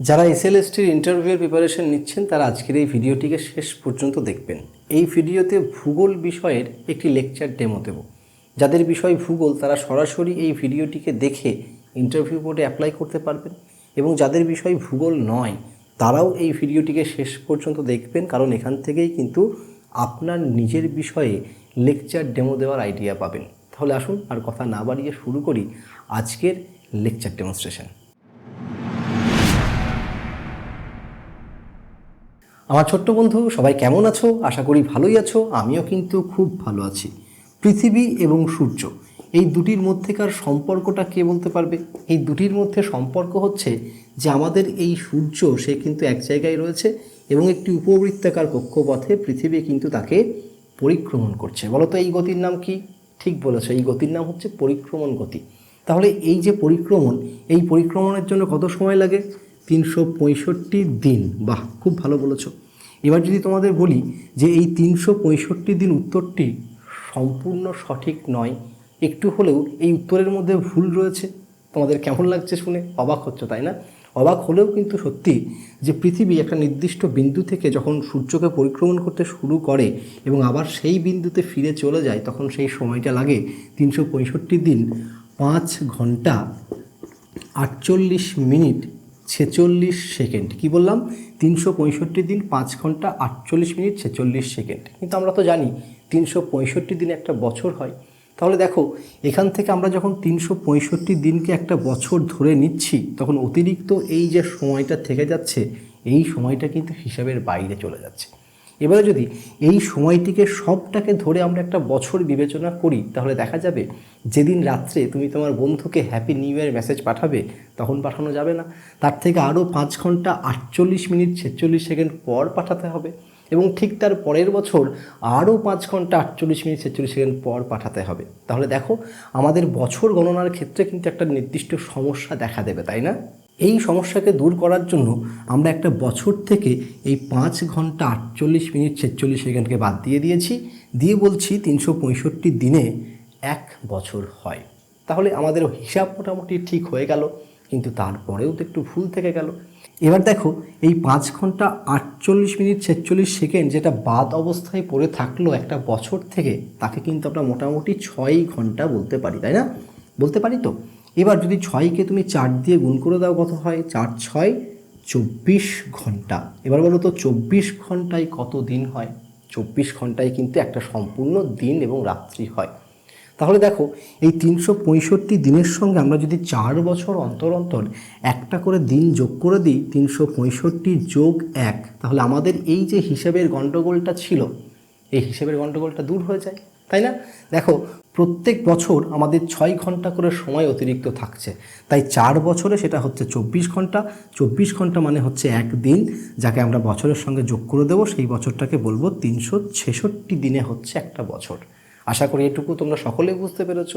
যারা এসএলএসটির ইন্টারভিউয়ের প্রিপারেশন নিচ্ছেন, তারা আজকের এই ভিডিওটিকে শেষ পর্যন্ত দেখবেন। এই ভিডিওতে ভূগোল বিষয়ের একটি লেকচার ডেমো দেব। যাদের বিষয় ভূগোল, তারা সরাসরি এই ভিডিওটিকে দেখে ইন্টারভিউ বোর্ডে অ্যাপ্লাই করতে পারবেন এবং যাদের বিষয় ভূগোল নয়, তারাও এই ভিডিওটিকে শেষ পর্যন্ত দেখবেন, কারণ এখান থেকেই কিন্তু আপনার নিজের বিষয়ে লেকচার ডেমো দেওয়ার আইডিয়া পাবেন। তাহলে আসুন আর কথা না বাড়িয়ে শুরু করি আজকের লেকচার ডেমনস্ট্রেশন আমার ছোট্ট বন্ধু, সবাই কেমন আছো? আশা করি ভালোই আছো, আমিও কিন্তু খুব ভালো আছি। পৃথিবী এবং সূর্য, এই দুটির মধ্যেকার সম্পর্কটা কে বলতে পারবে? এই দুটির মধ্যে সম্পর্ক হচ্ছে যে আমাদের এই সূর্য, সে কিন্তু এক জায়গায় রয়েছে এবং একটি উপবৃত্তাকার কক্ষপথে পৃথিবী কিন্তু তাকে পরিক্রমণ করছে। বলো তো, এই গতির নাম কি? ঠিক বলেছ, এই গতির নাম হচ্ছে পরিক্রমণ গতি। তাহলে এই যে পরিক্রমণ, এই পরিক্রমণের জন্য কত সময় লাগে? তিনশো পঁয়ষট্টি দিন। বাহ, খুব ভালো বলেছ। এবার যদি তোমাদের বলি যে এই তিনশো পঁয়ষট্টি দিন উত্তরটি সম্পূর্ণ সঠিক নয়, একটু হলেও এই উত্তরের মধ্যে ভুল রয়েছে। তোমাদের কেমন লাগছে শুনে অবাক হচ্ছে, তাই না? অবাক হলেও কিন্তু সত্যি যে পৃথিবী একটা নির্দিষ্ট বিন্দু থেকে যখন সূর্যকে পরিক্রমণ করতে শুরু করে এবং আবার সেই বিন্দুতে ফিরে চলে যায়, তখন সেই সময়টা লাগে তিনশো পঁয়ষট্টি দিন পাঁচ ঘণ্টা আটচল্লিশ মিনিট ছেচল্লিশ সেকেন্ড। কি বললাম? তিনশো পঁয়ষট্টি দিন পাঁচ ঘণ্টা আটচল্লিশ মিনিট ছেচল্লিশ সেকেন্ড। কিন্তু আমরা তো জানি তিনশো পঁয়ষট্টি দিন একটা বছর হয়। তাহলে দেখো, এখান থেকে আমরা যখন তিনশো পঁয়ষট্টি দিনকে একটা বছর ধরে নিচ্ছি, তখন অতিরিক্ত এই যে সময়টা থেকে যাচ্ছে, এই সময়টা কিন্তু হিসাবের বাইরে চলে যাচ্ছে। এবারে যদি এই সময়টিকে সবটাকে ধরে আমরা একটা বছর বিবেচনা করি, তাহলে দেখা যাবে যেদিন রাত্রে তুমি তোমার বন্ধুকে হ্যাপি নিউ ইয়ার মেসেজ পাঠাবে, তখন পাঠানো যাবে না। তার থেকে আরও পাঁচ ঘণ্টা আটচল্লিশ মিনিট ছেচল্লিশ সেকেন্ড পর পাঠাতে হবে এবং ঠিক তার পরের বছর আরও পাঁচ ঘণ্টা আটচল্লিশ মিনিট ছেচল্লিশ সেকেন্ড পর পাঠাতে হবে। তাহলে দেখো, আমাদের বছর গণনার ক্ষেত্রে কিন্তু একটা নির্দিষ্ট সমস্যা দেখা দেবে, তাই না? এই সমস্যাকে দূর করার জন্য আমরা একটা বছর থেকে এই পাঁচ ঘণ্টা আটচল্লিশ মিনিট ছেচল্লিশ সেকেন্ডকে বাদ দিয়ে দিয়েছি। দিয়ে বলছি তিনশো পঁয়ষট্টি দিনে এক বছর হয়। তাহলে আমাদের হিসাব মোটামুটি ঠিক হয়ে গেল, কিন্তু তারপরেও তো একটু ভুল থেকে গেল। এবার দেখো, এই পাঁচ ঘণ্টা আটচল্লিশ মিনিট ছেচল্লিশ সেকেন্ড যেটা বাদ অবস্থায় পড়ে থাকল একটা বছর থেকে, তাকে কিন্তু আমরা মোটামুটি ছয় ঘণ্টা বলতে পারি, তাই না? বলতে পারি তো? এবার যদি ছয়কে তুমি চার দিয়ে গুণ করে দাও কত হয়? চার, ছয়, চব্বিশ ঘণ্টা। এবার বলো তো, চব্বিশ ঘন্টায় কত দিন হয়? চব্বিশ ঘন্টায় কিন্তু একটা সম্পূর্ণ দিন এবং রাত্রি হয়। তাহলে দেখো, এই তিনশো পঁয়ষট্টি দিনের সঙ্গে আমরা যদি চার বছর অন্তর অন্তর একটা করে দিন যোগ করে দিই, তিনশো পঁয়ষট্টি যোগ এক, তাহলে আমাদের এই যে হিসাবের গণ্ডগোলটা ছিল, এই হিসেবের গণ্ডগোলটা দূর হয়ে যায়, তাই না? দেখো প্রত্যেক বছর আমাদের ছয় ঘণ্টা করে সময় অতিরিক্ত থাকছে। তাই চার বছরে সেটা হচ্ছে চব্বিশ ঘণ্টা। চব্বিশ ঘণ্টা মানে হচ্ছে এক দিন, যাকে আমরা বছরের সঙ্গে যোগ করে দেবো, সেই বছরটাকে বলব তিনশো ছেষট্টি দিনে হচ্ছে একটা বছর। আশা করি এটুকু তোমরা সকলে বুঝতে পেরেছ।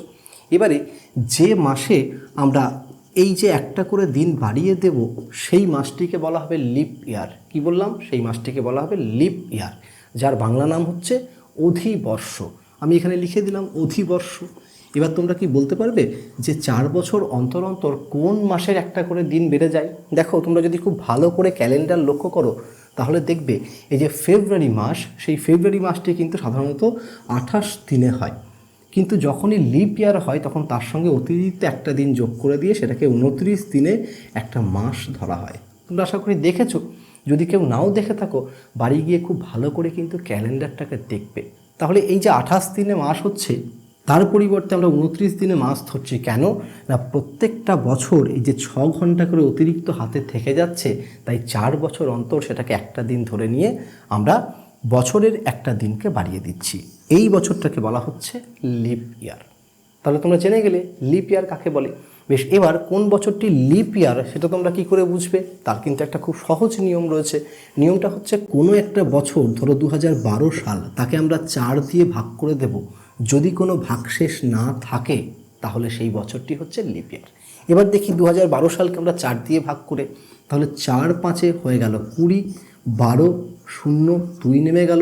এবারে যে মাসে আমরা এই যে একটা করে দিন বাড়িয়ে দেব, সেই মাসটিকে বলা হবে লিপ ইয়ার। কি বললাম? সেই মাসটিকে বলা হবে লিপ ইয়ার, যার বাংলা নাম হচ্ছে অধিবর্ষ। আমি এখানে লিখে দিলাম অধিবর্ষ। এবার তোমরা কি বলতে পারবে যে চার বছর অন্তর অন্তর কোন মাসের একটা করে দিন বেড়ে যায়? দেখো, তোমরা যদি খুব ভালো করে ক্যালেন্ডার লক্ষ্য করো, তাহলে দেখবে এই যে ফেব্রুয়ারি মাস, সেই ফেব্রুয়ারি মাসটি কিন্তু সাধারণত আঠাশ দিনে হয়। কিন্তু যখনই লিপ ইয়ার হয়, তখন তার সঙ্গে অতিরিক্ত একটা দিন যোগ করে দিয়ে সেটাকে উনত্রিশ দিনে একটা মাস ধরা হয়। তোমরা আশা করি দেখেছ? যদি কেউ নাও দেখে থাকো, বাড়ি গিয়ে খুব ভালো করে কিন্তু ক্যালেন্ডারটাকে দেখবে। তাহলে এই যে আঠাশ দিনে মাস হচ্ছে, তার পরিবর্তে আমরা উনত্রিশ দিনে মাস ধরছি। কেন? না, প্রত্যেকটা বছর এই যে ছ ঘণ্টা করে অতিরিক্ত হাতে থেকে যাচ্ছে, তাই চার বছর অন্তর সেটাকে একটা দিন ধরে নিয়ে আমরা বছরের একটা দিনকে বাড়িয়ে দিচ্ছি। এই বছরটাকে বলা হচ্ছে লিপ ইয়ার। তাহলে তোমরা জেনে গেলে লিপ ইয়ার কাকে বলে? বেশ, এবার কোন বছরটি লিপ ইয়ার সেটা তোমরা কি করে বুঝবে? তার কিন্তু একটা খুব সহজ নিয়ম রয়েছে। নিয়মটা হচ্ছে কোনো একটা বছর, ধরো দু হাজার বারো সাল, তাকে আমরা চার দিয়ে ভাগ করে দেব। যদি কোনো ভাগশেষ না থাকে, তাহলে সেই বছরটি হচ্ছে লিপ ইয়ার এবার দেখি দু হাজার বারো সালকে আমরা চার দিয়ে ভাগ করে, তাহলে চার পাঁচে হয়ে গেল কুড়ি, বারো শূন্য দুই নেমে গেল,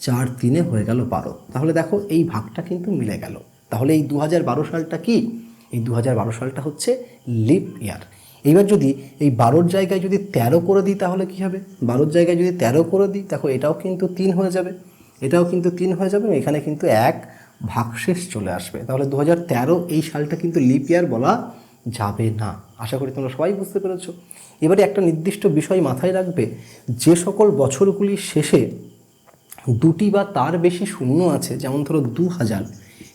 চার তিনে হয়ে গেল বারো। তাহলে দেখো এই ভাগটা কিন্তু মিলে গেল। তাহলে এই দু হাজার বারো সালটা কি? এই দু হাজার বারো সালটা হচ্ছে লিপ ইয়ার এইবার যদি এই বারোর জায়গায় যদি তেরো করে দিই তাহলে কী হবে? বারোর জায়গায় যদি তেরো করে দিই, দেখো এটাও কিন্তু তিন হয়ে যাবে। এটাও কিন্তু তিন হয়ে যাবে। এখানে কিন্তু এক ভাগশেষ চলে আসবে। তাহলে দু হাজার তেরো এই সালটা কিন্তু লিপ ইয়ার বলা যাবে না। আশা করি তোমরা সবাই বুঝতে পেরেছ। এবারে একটা নির্দিষ্ট বিষয় মাথায় রাখবে। যে সকল বছরগুলির শেষে দুটি বা তার বেশি শূন্য আছে, যেমন ধরো দু হাজার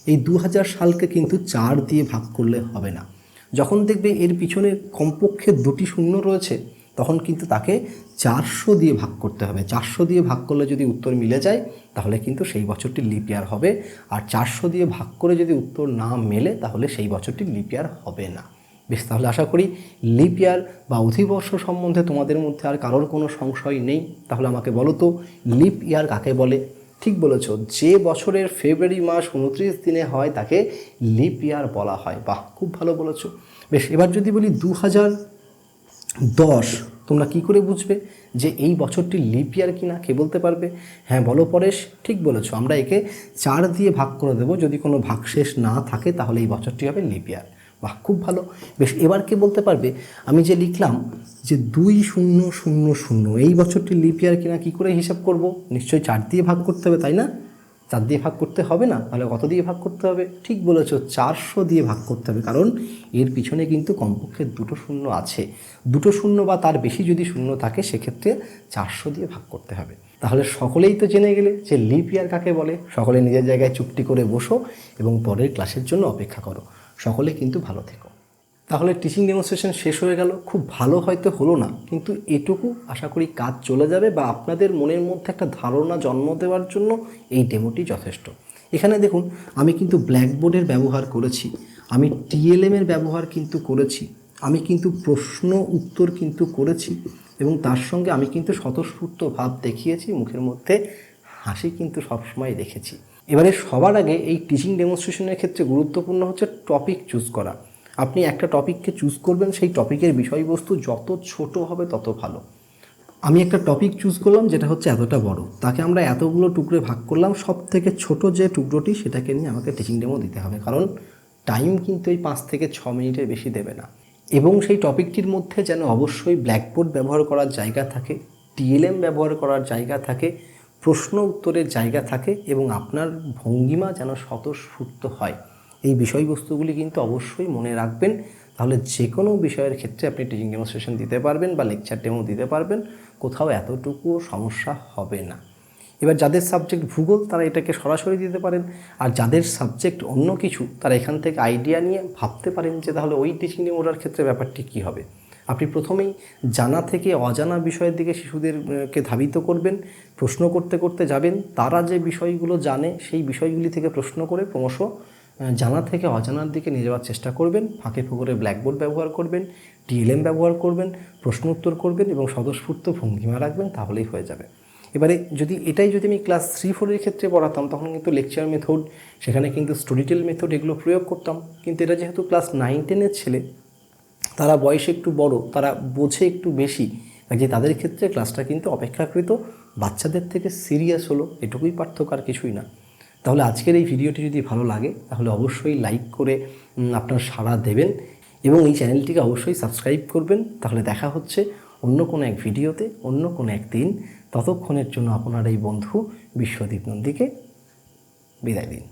এই দু হাজার সালকে কিন্তু চার দিয়ে ভাগ করলে হবে না। যখন দেখবে এর পিছনে কমপক্ষে দুটি শূন্য রয়েছে, তখন কিন্তু তাকে চারশো দিয়ে ভাগ করতে হবে। চারশো দিয়ে ভাগ করলে যদি উত্তর মিলে যায়, তাহলে কিন্তু সেই বছরটি লিপ ইয়ার হবে। আর চারশো দিয়ে ভাগ করে যদি উত্তর না মেলে, তাহলে সেই বছরটি লিপ ইয়ার হবে না। বেশ, তাহলে আশা করি লিপ ইয়ার বা অধিবর্ষ সম্বন্ধে তোমাদের মধ্যে আর কারোর কোনো সংশয় নেই। তাহলে আমাকে বলো তো, লিপ ইয়ার কাকে বলে? ঠিক বলেছ, যে বছরের ফেব্রুয়ারি মাস উনত্রিশ দিনে হয় তাকে লিপ ইয়ার বলা হয়। বাহ, খুব ভালো বলেছ। বেশ, এবার যদি বলি দু হাজার দশ, তোমরা কি করে বুঝবে যে এই বছরটি লিপ ইয়ার কিনা? কে বলতে পারবে? হ্যাঁ বলো পরেশ, ঠিক বলেছ। আমরা একে চার দিয়ে ভাগ করে দেবো। যদি কোনো ভাগশেষ না থাকে, তাহলে এই বছরটি হবে লিপ ইয়ার বাহ, খুব ভালো। বেশ, এবার কে বলতে পারবে? আমি যে লিখলাম যে দুই শূন্য শূন্য শূন্য, এই বছরটি লিপ ইয়ার কিনা কী করে হিসাব করব? নিশ্চয়ই চার দিয়ে ভাগ করতে হবে, তাই না? চার দিয়ে ভাগ করতে হবে না? তাহলে কত দিয়ে ভাগ করতে হবে? ঠিক বলেছ, চারশো দিয়ে ভাগ করতে হবে, কারণ এর পিছনে কিন্তু কমপক্ষে দুটো শূন্য আছে। দুটো শূন্য বা তার বেশি যদি শূন্য থাকে, সেক্ষেত্রে চারশো দিয়ে ভাগ করতে হবে। তাহলে সকলেই তো জেনে গেলে যে লিপ ইয়ার কাকে বলে? সকলে নিজের জায়গায় চুক্তি করে বসো এবং পরের ক্লাসের জন্য অপেক্ষা করো। সকলে কিন্তু ভালো থেকো। তাহলে টিচিং ডেমনস্ট্রেশন শেষ হয়ে গেল। খুব ভালো হয়তো হলো না, কিন্তু এটুকু আশা করি কাজ চলে যাবে বা আপনাদের মনের মধ্যে একটা ধারণা জন্ম দেওয়ার জন্য এই ডেমোটি যথেষ্ট। এখানে দেখুন, আমি কিন্তু ব্ল্যাকবোর্ডের ব্যবহার করেছি, আমি টিএলএমের ব্যবহার কিন্তু করেছি, আমি কিন্তু প্রশ্ন উত্তর কিন্তু করেছি এবং তার সঙ্গে আমি কিন্তু স্বতঃস্ফূর্ত ভাব দেখিয়েছি, মুখের মধ্যে হাসি কিন্তু সবসময় রেখেছি। এবারে সবার আগে এই টিচিং ডেমনস্ট্রেশনের ক্ষেত্রে গুরুত্বপূর্ণ হচ্ছে টপিক চুজ করা। আপনি একটা টপিককে চুজ করবেন, সেই টপিকের বিষয়বস্তু যত ছোট হবে তত ভালো। আমি একটা টপিক চুজ করলাম যেটা হচ্ছে এতটা বড়। তাকে আমরা এতগুলো টুকরে ভাগ করলাম সব থেকে ছোটো যে টুকরোটি সেটাকে নিয়ে আমাকে টিচিং ডেমো দিতে হবে। কারণ টাইম কিন্তু এই পাঁচ থেকে ছ মিনিটের বেশি দেবে না। এবং সেই টপিকটির মধ্যে যেন অবশ্যই ব্ল্যাকবোর্ড ব্যবহার করার জায়গা থাকে টিএলএম ব্যবহার করার জায়গা থাকে প্রশ্ন উত্তরের জায়গা থাকে এবং আপনার ভঙ্গিমা যেন স্বতঃস্ফূর্ত হয়। এই বিষয়বস্তুগুলি কিন্তু অবশ্যই মনে রাখবেন। তাহলে যে কোনো বিষয়ের ক্ষেত্রে আপনি টিচিং ডেমনস্ট্রেশন দিতে পারবেন বা লেকচার ডেমো দিতে পারবেন। কোথাও এতটুকুও সমস্যা হবে না। এবার যাদের সাবজেক্ট ভূগোল, তারা এটাকে সরাসরি দিতে পারেন। আর যাদের সাবজেক্ট অন্য কিছু, তারা এখান থেকে আইডিয়া নিয়ে ভাবতে পারেন যে তাহলে ওই টিচিং ডেমোটার ক্ষেত্রে ব্যাপারটি কী হবে। আপনি প্রথমেই জানা থেকে অজানা বিষয়ের দিকে শিশুদেরকে ধাবিত করবেন, প্রশ্ন করতে করতে যাবেন, তারা যে বিষয়গুলো জানে সেই বিষয়গুলি থেকে প্রশ্ন করে ক্রমশ জানা থেকে অজানার দিকে নিয়ে যাওয়ার চেষ্টা করবেন, ফাঁকে ফুকরে ব্ল্যাকবোর্ড ব্যবহার করবেন টিএলএম ব্যবহার করবেন, প্রশ্ন উত্তর করবেন এবং স্বতঃস্ফূর্ত ভঙ্গিমা রাখবেন, তাহলেই হয়ে যাবে। এবারে যদি এটাই যদি আমি ক্লাস থ্রি ফোরের ক্ষেত্রে পড়াতাম, তখন কিন্তু লেকচার মেথড, সেখানে কিন্তু স্টোরিটেল মেথড এগুলো প্রয়োগ করতাম। কিন্তু এটা যেহেতু ক্লাস নাইন টেনের ছেলে তারা বয়সে একটু বড়, তারা বোঝে একটু বেশি। কাজে তাদের ক্ষেত্রে ক্লাসটা কিন্তু অপেক্ষাকৃত বাচ্চাদের থেকে সিরিয়াস হলো, এটুকুই পার্থক্য আর কিছুই না। তাহলে আজকের এই ভিডিওটি যদি ভালো লাগে, তাহলে অবশ্যই লাইক করে আপনার সাড়া দেবেন এবং এই চ্যানেলটিকে অবশ্যই সাবস্ক্রাইব করবেন। তাহলে দেখা হচ্ছে অন্য কোনো এক ভিডিওতে অন্য কোনো এক দিন। ততক্ষণের জন্য আপনার এই বন্ধু বিশ্বদীপ নন্দীকে বিদায় দিন।